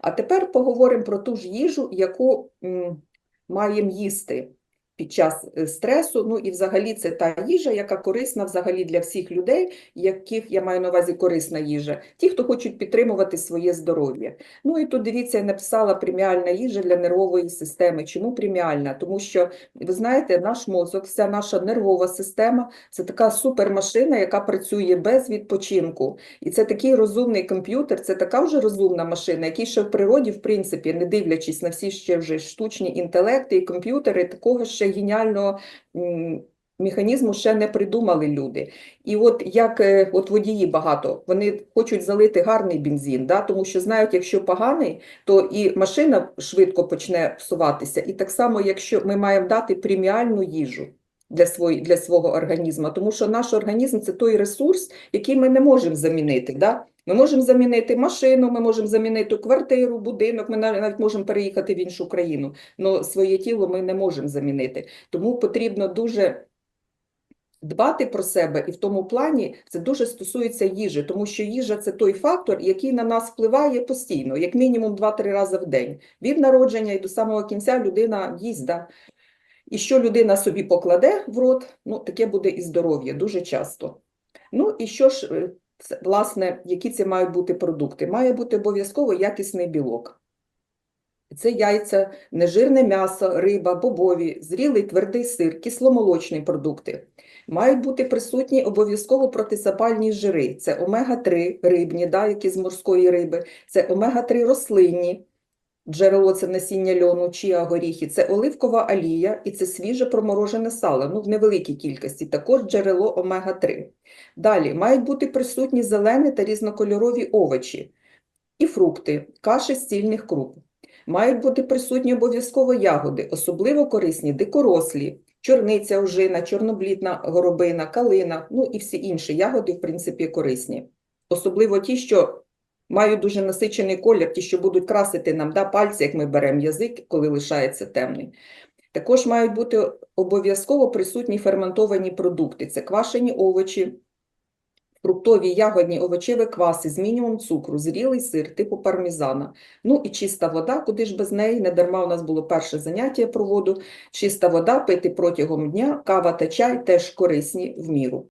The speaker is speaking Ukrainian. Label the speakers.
Speaker 1: А тепер поговоримо про ту ж їжу, яку маємо їсти під час е, стресу. Ну і взагалі це та їжа, яка корисна взагалі для всіх людей, яких я маю на увазі корисна їжа, ті, хто хочуть підтримувати своє здоров'я. Ну і тут дивіться, я написала преміальна їжа для нервової системи. Чому преміальна? Тому що ви знаєте, наш мозок, вся наша нервова система це така супермашина, яка працює без відпочинку. І це такий розумний комп'ютер, це така вже розумна машина, який ще в природі, в принципі, не дивлячись на всі ще вже штучні інтелекти і комп'ютери, такого ще геніального механізму ще не придумали люди. І от як е, от водії багато, вони хочуть залити гарний бензин, да, тому що знають, якщо поганий, то і машина швидко почне псуватися. І так само, якщо ми маємо дати преміальну їжу для, свої, для свого організму, тому що наш організм це той ресурс, який ми не можемо замінити. Да? Ми можемо замінити машину, ми можемо замінити квартиру, будинок, ми нав- навіть можемо переїхати в іншу країну, але своє тіло ми не можемо замінити. Тому потрібно дуже дбати про себе, і в тому плані це дуже стосується їжі, тому що їжа це той фактор, який на нас впливає постійно, як мінімум 2-3 рази в день. Від народження і до самого кінця людина їсть. І що людина собі покладе в рот, ну таке буде і здоров'я дуже часто. Ну і що ж, е, власне, які це мають бути продукти? Має бути обов'язково якісний білок. Це яйця, нежирне м'ясо, риба, бобові, зрілий твердий сир, кисломолочні продукти. Мають бути присутні обов'язково протизапальні жири. Це омега-3 рибні, да, які з морської риби, це омега-3 рослинні, джерело це насіння льону, чиа горіхи, це оливкова олія і це свіже проморожене сало, ну в невеликій кількості, також джерело омега-3. Далі мають бути присутні зелені та різнокольорові овочі і фрукти, каші з цільних круп. Мають бути присутні обов'язково ягоди, особливо корисні дикорослі, чорниця, ожина, чорноблітна горобина, калина, ну і всі інші ягоди, в принципі, корисні. Особливо ті, що мають дуже насичений колір, ті, що будуть красити нам да, пальці, як ми беремо язик, коли лишається темний. Також мають бути обов'язково присутні ферментовані продукти. Це квашені овочі, фруктові, ягодні, овочеві кваси з мінімум цукру, зрілий сир типу пармезана. Ну і чиста вода, куди ж без неї, не дарма у нас було перше заняття про воду. Чиста вода пити протягом дня, кава та чай теж корисні в міру.